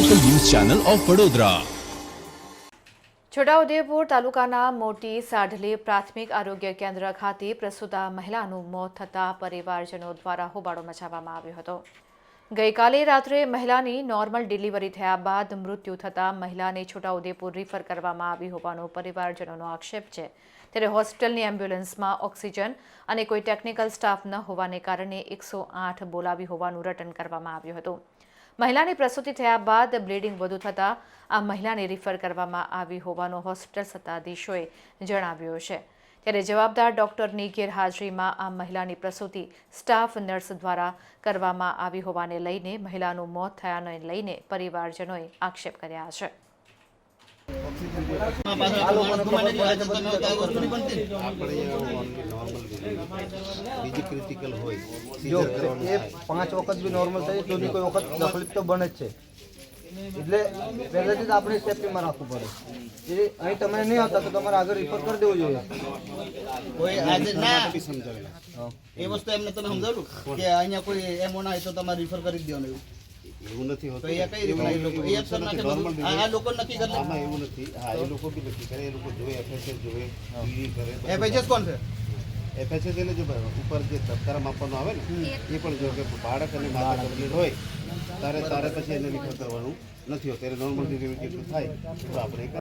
Channel of Vadodara Chhota Udepur તાલુકાના મોટી સાઢલી પ્રાથમિક આરોગ્ય કેન્દ્ર ખાતે પ્રસૂતા મહિલાનું મોત થતાં પરિવારજનો દ્વારા હોબાળો મચાવવામાં આવ્યો હતો. ગઈકાલે રાત્રે મહિલાની નોર્મલ ડિલિવરી થયા બાદ મૃત્યુ થતાં મહિલાને છોટાઉદેપુર રિફર કરવામાં આવી હોવાનો પરિવારજનોનો આક્ષેપ છે. ત્યારે હોસ્પિટલની એમ્બ્યુલન્સમાં ઓક્સિજન અને કોઈ ટેકનિકલ સ્ટાફ ન હોવાને કારણે એકસો આઠ બોલાવી હોવાનું રટન કરવામાં આવ્યું હતું. મહિલાની પ્રસૂતિ થયા બાદ બ્લીડિંગ વધુ થતાં આ મહિલાને રિફર કરવામાં આવી હોવાનું હોસ્પિટલ સત્તાધીશોએ જણાવ્યું છે. ત્યારે જવાબદાર ડોક્ટરની ગેરહાજરીમાં આ મહિલાની પ્રસૂતિ સ્ટાફ નર્સ દ્વારા કરવામાં આવી હોવાને લઈને મહિલાનું મોત થયાને લઈને પરિવારજનોએ આક્ષેપ કર્યા છે. પાંચ વખત બી નોર્મલ થઈ તો કોઈ વખત તકલીફ તો બને જ છે એટલે પહેલેથી જ આપણે સેફટીમાં રાખવું પડે એ અહીં તમે નહીં આવતા તો તમારે આગળ રિપોર્ટ કરી દેવો જોઈએ કોઈ આજે ના, એ વસ્તુ એમને તમે સમજાવ્યું કે અહીંયા કોઈ એમ ના હોય તો તમારે રિફર કરી દેવાનું એવું? એવું નથી હોતું. અહીંયા કઈ રીતે લોકો એ જ નોર્મલ આ લોકો નક્કી કરે આમાં એવું નથી. હા એ લોકો બી નક્કી કરે એ લોકો જોવે એફએસએસ જોવે ઈડી કરે એફએસએસ કોણ છે? એફએસએસ એટલે જો ઉપર જે ધબકારા માપવાનું આવે ને એ પણ જો કે બાળક અને માતા કમ્પ્લીટ હોય તારે તારે પછી એને રિફર કરવાનું નથી હોતું. ત્યારે નોર્મલ ડિલિવરી જેટલું થાય તો આપણે